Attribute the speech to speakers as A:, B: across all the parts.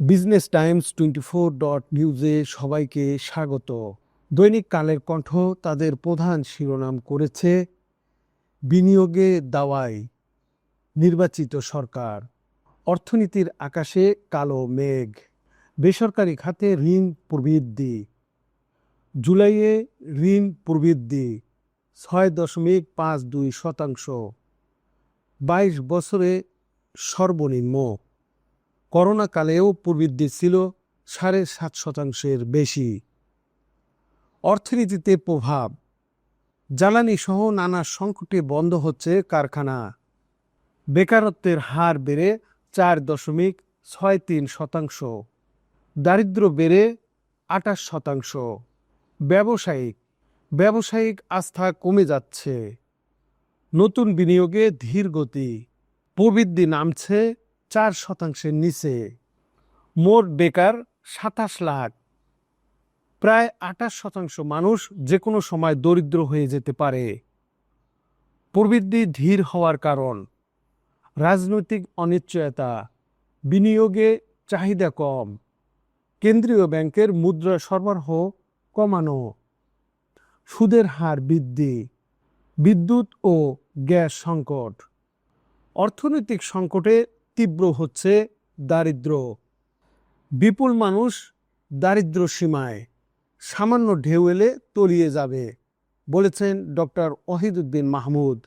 A: Business times twenty four dot নিউজে সবাইকে স্বাগত। দৈনিক কালের কণ্ঠ তাদের প্রধান শিরোনাম করেছে, বিনিয়োগে দাওয়াই, নির্বাচিত সরকার। অর্থনীতির আকাশে কালো মেঘ, বেসরকারি খাতে ঋণ প্রবৃদ্ধি। জুলাইয়ে ঋণ প্রবৃদ্ধি, ছয় দশমিক পাঁচ দুই শতাংশ। বাইশ বছরে সর্বনিম্ন। করোনাকালেও প্রবৃদ্ধি ছিল সাড়ে সাত শতাংশের বেশি। অর্থনীতিতে প্রভাব। জ্বালানি সহ নানা সংকটে বন্ধ হচ্ছে কারখানা। বেকারত্বের হার বেড়ে চার দশমিক ছয় তিন শতাংশ। দারিদ্র বেড়ে আটাশ শতাংশ। ব্যবসায়িক। ব্যবসায়িক আস্থা কমে যাচ্ছে। নতুন বিনিয়োগে ধীর গতি। প্রবৃদ্ধি নামছে চার শতাংশের নিচে। মোট বেকার সাতাশ লাখ। প্রায় আঠাশ শতাংশ মানুষ যে কোনো সময় দরিদ্র হয়ে যেতে পারে। প্রবৃদ্ধি ধীর হওয়ার কারণ। রাজনৈতিক অনিশ্চয়তা। বিনিয়োগে চাহিদা কম। কেন্দ্রীয় ব্যাংকের মুদ্রা সরবরাহ কমানো। সুদের হার বৃদ্ধি। বিদ্যুৎ ও গ্যাস সংকট। অর্থনৈতিক সংকটে তীব্র হচ্ছে দারিদ্র। বিপুল মানুষ দারিদ্র সীমায় সামান্য ঢেউ এলে তলিয়ে যাবে, বলেছেন ডক্টর ওয়াহিদুদ্দিন মাহমুদ,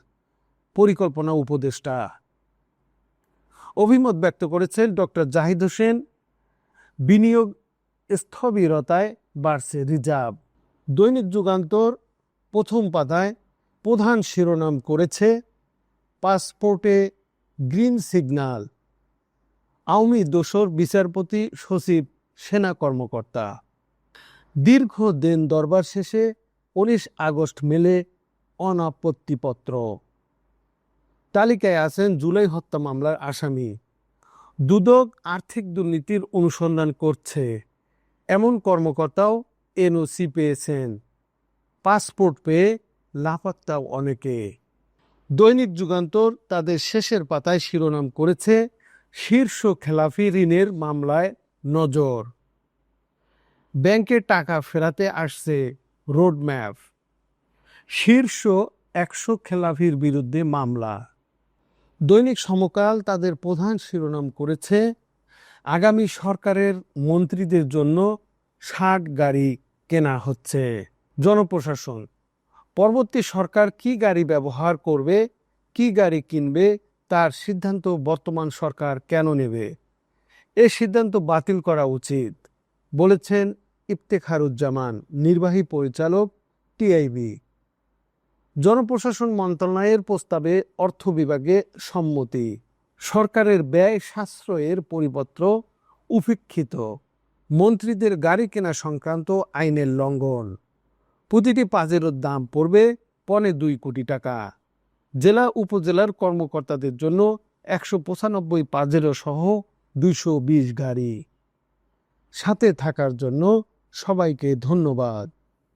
A: পরিকল্পনা উপদেষ্টা। অভিমত ব্যক্ত করেছেন ডক্টর জাহিদ হোসেন, বিনিয়োগ স্থবিরতায় বাড়ছে রিজার্ভ। দৈনিক যুগান্তর প্রথম পাতায় প্রধান শিরোনাম করেছে পাসপোর্টে গ্রিন সিগন্যাল। আওয়ামী দোসর বিচারপতি সচিব, সেনা কর্মকর্তা। দীর্ঘ দেন দরবার শেষে উনিশ আগস্ট মেলে অনাপত্তিপত্র। তালিকায় আছেন জুলাই হত্যা মামলার আসামি। দুদক আর্থিক দুর্নীতির অনুসন্ধান করছে। এমন কর্মকর্তাও এনওসি পেয়েছেন। পাসপোর্ট পেয়ে লাপাত্তাও অনেকে। দৈনিক যুগান্তর তাদের শেষের পাতায় শিরোনাম করেছে শীর্ষ খেলাফি ঋণের মামলায় নজর। ব্যাংকে টাকা ফেরাতে আসছে রোডম্যাপ। শীর্ষ একশো খেলাফির বিরুদ্ধে মামলা। দৈনিক সমকাল তাদের প্রধান শিরোনাম করেছে, আগামী সরকারের মন্ত্রীদের জন্য ষাট গাড়ি কেনা হচ্ছে। জনপ্রশাসন, পরবর্তী সরকার কি গাড়ি ব্যবহার করবে, কি গাড়ি কিনবে তার সিদ্ধান্ত বর্তমান সরকার কেন নেবে? এ সিদ্ধান্ত বাতিল করা উচিত, বলেছেন ইফতেখারুজ্জামান, নির্বাহী পরিচালক টিআইবি। জনপ্রশাসন মন্ত্রণালয়ের প্রস্তাবে অর্থ বিভাগে সম্মতি, সরকারের ব্যয় সাশ্রয়ের পরিপত্র উপেক্ষিত, মন্ত্রীদের গাড়ি কেনা সংক্রান্ত আইনের লঙ্ঘন, প্রতিটি পাজেরোর দাম পড়বে পনে দুই কোটি টাকা। জেলা উপজেলার কর্মকর্তাদের জন্য একশো পঁচানব্বই পাজেরো সহ দুইশো বিশ গাড়ি। সাথে থাকার জন্য সবাইকে ধন্যবাদ।